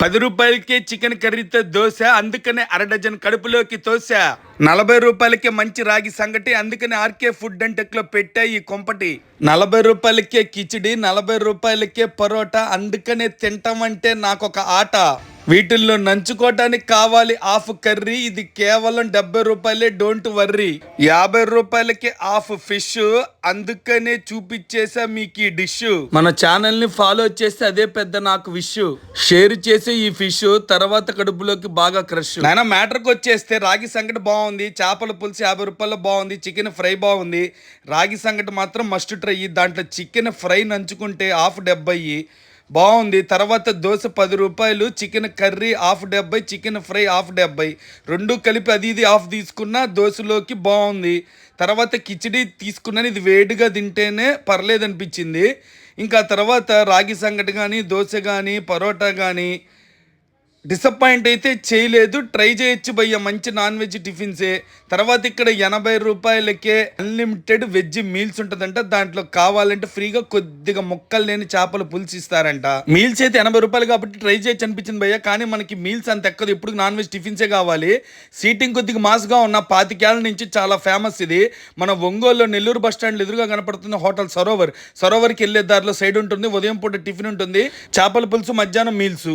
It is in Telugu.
పది రూపాయలకే చికెన్ కర్రీతో దోశ అందుకనే అర డజన్ కడుపులోకి తోశ. నలభై రూపాయలకే మంచి రాగి సంగటి అందుకని ఆర్కే ఫుడ్ అండ్ టెక్లో పెట్టా ఈ కొంపటి. నలభై రూపాయలకే కిచిడి నలభై రూపాయలకే పరోటా అందుకనే తింటామంటే నాకు ఒక ఆట. వీటిల్లో నంచుకోవటానికి కావాలి హాఫ్ కర్రీ. ఇది కేవలం డెబ్బై రూపాయలే డోంట్ వర్రీ. యాభై రూపాయలకి హాఫ్ ఫిష్. అందుకనే చూపించేసా మీకు ఈ డిష్. మన ఛానల్ని ఫాలో చేస్తే అదే పెద్ద నాకు విష్. షేర్ చేసే ఈ ఫిష్ తర్వాత కడుపులోకి బాగా క్రష్. నాయన మ్యాటర్కి వచ్చేస్తే రాగి సంగటి బాగుంది. చేపల పులుసు యాభై రూపాయలు బాగుంది. చికెన్ ఫ్రై బాగుంది. రాగి సంగటి మాత్రం మస్ట్ ట్రై. దాంట్లో చికెన్ ఫ్రై నంచుకుంటే హాఫ్ డెబ్బై. బాగుంది. తర్వాత దోశ పది రూపాయలు చికెన్ కర్రీ హాఫ్ డెబ్బై చికెన్ ఫ్రై హాఫ్ డెబ్బై. రెండు కలిపి అది ఇది హాఫ్ తీసుకున్నా దోశలోకి బాగుంది. తర్వాత కిచిడి తీసుకున్నాను. ఇది వేడిగా తింటేనే పర్లేదనిపించింది. ఇంకా తర్వాత రాగి సంగటి కానీ దోశ కానీ పరోటా కానీ డిసప్పాయింట్ అయితే చేయలేదు. ట్రై చేయొచ్చు భయ్య మంచి నాన్ వెజ్ టిఫిన్సే. తర్వాత ఇక్కడ ఎనభై రూపాయలకే అన్లిమిటెడ్ వెజ్ మీల్స్ ఉంటుందంట. దాంట్లో కావాలంటే ఫ్రీగా కొద్దిగా ముక్కలు లేని చేపల పులుసు ఇస్తారంట. మీల్స్ అయితే ఎనభై రూపాయలు కాబట్టి ట్రై చేయొచ్చు అనిపించింది భయ్య. కానీ మనకి మీల్స్ అంత ఎక్కదు. ఇప్పుడు నాన్ వెజ్ టిఫిన్సే కావాలి. సీటింగ్ కొద్దిగా మాస్గా ఉన్న పాతికేళ్ళ నుంచి చాలా ఫేమస్ ఇది. మన ఒంగోలులో నెల్లూరు బస్ స్టాండ్ ఎదురుగా కనపడుతుంది హోటల్ సరోవర్. సరోవర్కి వెళ్ళే దారిలో సైడ్ ఉంటుంది. ఉదయం పూట టిఫిన్ ఉంటుంది. చేపల పులుసు మధ్యాహ్నం మీల్స్.